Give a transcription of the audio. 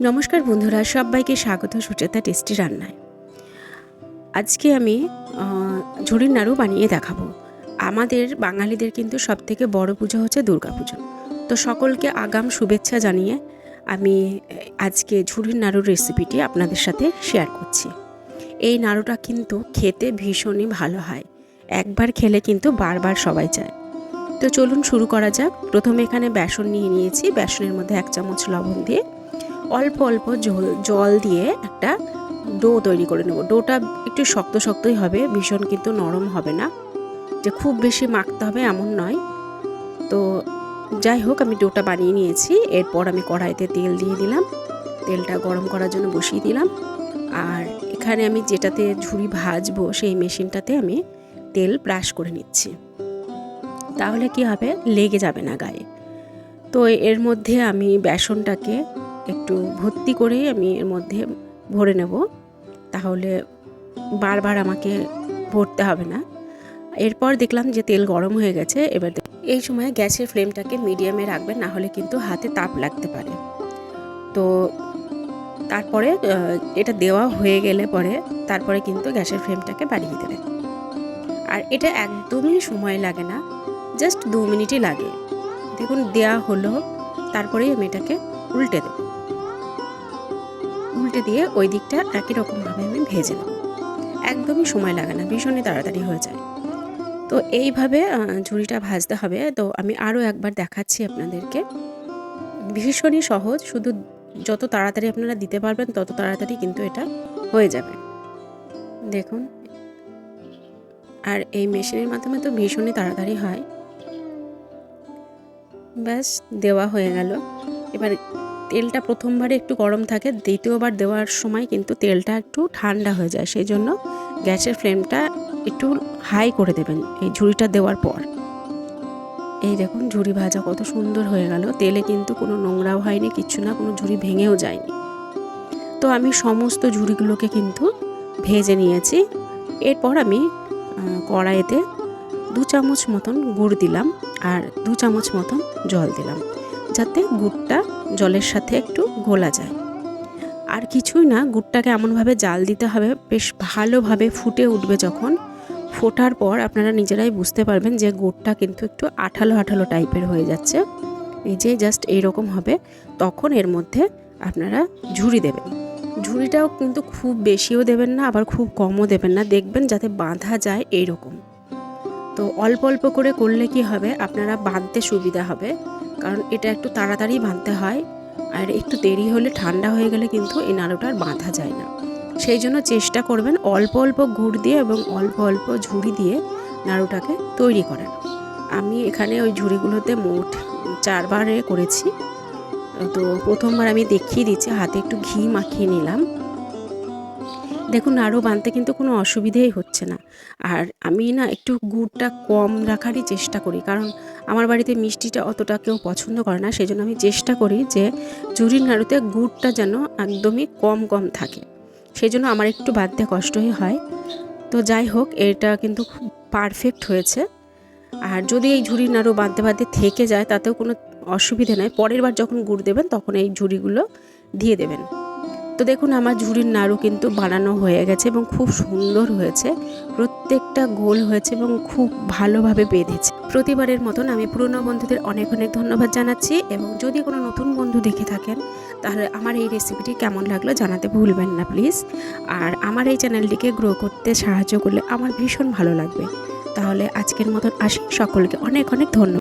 নমস্কার বন্ধুরা, সবাইকে স্বাগত সুচেতা টেস্টি রান্নায়। আজকে আমি ঝুড়ির নাড়ু বানিয়ে দেখাবো। আমাদের বাঙালিদের কিন্তু সব থেকে বড় পুজো হচ্ছে দুর্গাপুজো। তো সকলকে আগাম শুভেচ্ছা জানিয়ে আমি, আজকে ঝুড়ির নাড়ুর রেসিপিটি আপনাদের সাথে শেয়ার করছি। এই নাড়ুটা কিন্তু খেতে ভীষণই ভালো হয়। একবার খেলে কিন্তু বারবার সবাই চায়। তো চলুন শুরু করা যাক। প্রথমে এখানে বেসন নিয়ে নিয়েছি। বেসনের মধ্যে এক চামচ লবণ দিয়ে অল্প অল্প জল দিয়ে একটা ডো তৈরি করে নেব। ডোটা একটু শক্ত শক্তই হবে, ভীষণ কিন্তু নরম হবে না। যে খুব বেশি মাখতে হবে এমন নয়। তো যাই হোক, আমি ডোটা বানিয়ে নিয়েছি। এরপর আমি কড়াইতে তেল দিয়ে দিলাম। তেলটা গরম করার জন্য বসিয়ে দিলাম। আর এখানে আমি যেটাতে ঝুড়ি ভাজবো, সেই মেশিনটাতে আমি তেল ব্রাশ করে নিচ্ছি। তাহলে কি হবে? লেগে যাবে না গায়ে। তো এর মধ্যে আমি বেসনটাকে একটু ভর্তি করেই আমি এর মধ্যে ভরে নেব। তাহলে বারবার আমাকে ভরতে হবে না। এরপর দেখলাম যে তেল গরম হয়ে গেছে, এবার এই সময় গ্যাসের ফ্লেমটাকে মিডিয়ামে রাখবেন, না হলে কিন্তু হাতে তাপ লাগতে পারে। তো তারপরে এটা দেওয়া হয়ে গেলে পরে তারপরে কিন্তু গ্যাসের ফ্লেমটাকে বাড়িয়ে দেবেন। আর এটা একদমই সময় লাগে না, জাস্ট দু মিনিটই লাগে। দেখুন, দেয়া হলো, তারপরেই আমি এটাকে উল্টে দেবো। উল্টে দিয়ে ওই দিকটা একই রকমভাবে আমি ভেজে নেব। একদমই সময় লাগে না, ভীষণই তাড়াতাড়ি হয়ে যায়। তো এইভাবে ঝুড়িটা ভাজতে হবে। তো আমি আরও একবার দেখাচ্ছি আপনাদেরকে। ভীষণই সহজ, শুধু যত তাড়াতাড়ি আপনারা দিতে পারবেন, তত তাড়াতাড়ি কিন্তু এটা হয়ে যাবে। দেখুন। আর এই মেশিনের মাধ্যমে তো ভীষণই তাড়াতাড়ি হয়। ব্যাস, দেওয়া হয়ে গেল। এবার তেলটা প্রথমবারে একটু গরম থাকে, দ্বিতীয়বার দেওয়ার সময় কিন্তু তেলটা একটু ঠান্ডা হয়ে যায়। সেই জন্য গ্যাসের ফ্লেমটা একটু হাই করে দেবেন এই ঝুড়িটা দেওয়ার পর। এই দেখুন ঝুড়ি ভাজা কত সুন্দর হয়ে গেল। তেলে কিন্তু কোনো নোংরাও হয়নি কিচ্ছু না, কোনো ঝুড়ি ভেঙেও যায়নি। তো আমি সমস্ত ঝুড়িগুলোকে কিন্তু ভেজে নিয়েছি। এরপর আমি কড়াইতে দু চামচ মতন গুড় দিলাম আর দু চামচ মতন জল দিলাম। যাতে গুড়টা জলের সাথে একটু গোলা যায়। আর কিছুই না, গুড়টাকে এমনভাবে জাল দিতে হবে, বেশ ভালোভাবে ফুটে উঠবে যখন। ফোটার পর আপনারা নিজেরাই বুঝতে পারবেন যে গুড়টা কিন্তু একটু আঠালো আঠালো টাইপের হয়ে যাচ্ছে। এই যে জাস্ট এইরকম হবে, তখন এর মধ্যে আপনারা ঝুড়ি দেবেন। ঝুড়িটাও কিন্তু খুব বেশিও দেবেন না, আবার খুব কমও দেবেন না। দেখবেন যাতে বাঁধা যায় এইরকম তো অল্প অল্প করে করলে কি হবে, আপনারা বাঁধতে সুবিধা হবে। কারণ এটা একটু তাড়াতাড়ি বাঁধতে হয় আর একটু দেরি হলে ঠান্ডা হয়ে গেলে কিন্তু এই নাড়ুটা আর বাঁধা যায় না। সেই জন্য চেষ্টা করবেন অল্প অল্প গুড় দিয়ে এবং অল্প অল্প ঝুড়ি দিয়ে নাড়ুটাকে তৈরি করেন আমি এখানে ওই ঝুড়িগুলোতে মোট চারবারে করেছি। তো প্রথমবার আমি দেখিয়ে দিচ্ছি, হাতে একটু ঘি মাখিয়ে নিলাম। দেখুন নাড়ু বানতে কিন্তু কোনো অসুবিধেই হচ্ছে না। আর আমি না একটু গুড়টা কম রাখারই চেষ্টা করি, কারণ আমার বাড়িতে মিষ্টিটা অতটা কেউ পছন্দ করে না। সেই জন্য আমি চেষ্টা করি যে জুড়ির নাড়ুতে গুড়টা যেন একদমই কম কম থাকে। সেই জন্য আমার একটু বাঁধতে কষ্টই হয়। তো যাই হোক, এটা কিন্তু খুব পারফেক্ট হয়েছে। আর যদি এই ঝুড়ির নাড়ু বাঁধতে বাঁধতে থেকে যায়, তাতেও কোনো অসুবিধে নয় পরের বার যখন গুড় দেবেন, তখন এই ঝুড়িগুলো দিয়ে দেবেন। তো দেখুন, আমার ঝুড়ির নাড়ু কিন্তু বানানো হয়ে গেছে এবং খুব সুন্দর হয়েছে। প্রত্যেকটা গোল হয়েছে এবং খুব ভালোভাবে বেঁধেছে। প্রতিবারের মতন আমি পুরনো বন্ধুদের অনেক অনেক ধন্যবাদ জানাচ্ছি এবং যদি কোনো নতুন বন্ধু দেখে থাকেন, তাহলে আমার এই রেসিপিটি কেমন লাগল জানাতে ভুলবেন না প্লিজ আর আমার এই চ্যানেলটিকে গ্রো করতে সাহায্য করলে আমার ভীষণ ভালো লাগবে। তাহলে আজকের মতন আসি। সকলকে অনেক অনেক ধন্যবাদ।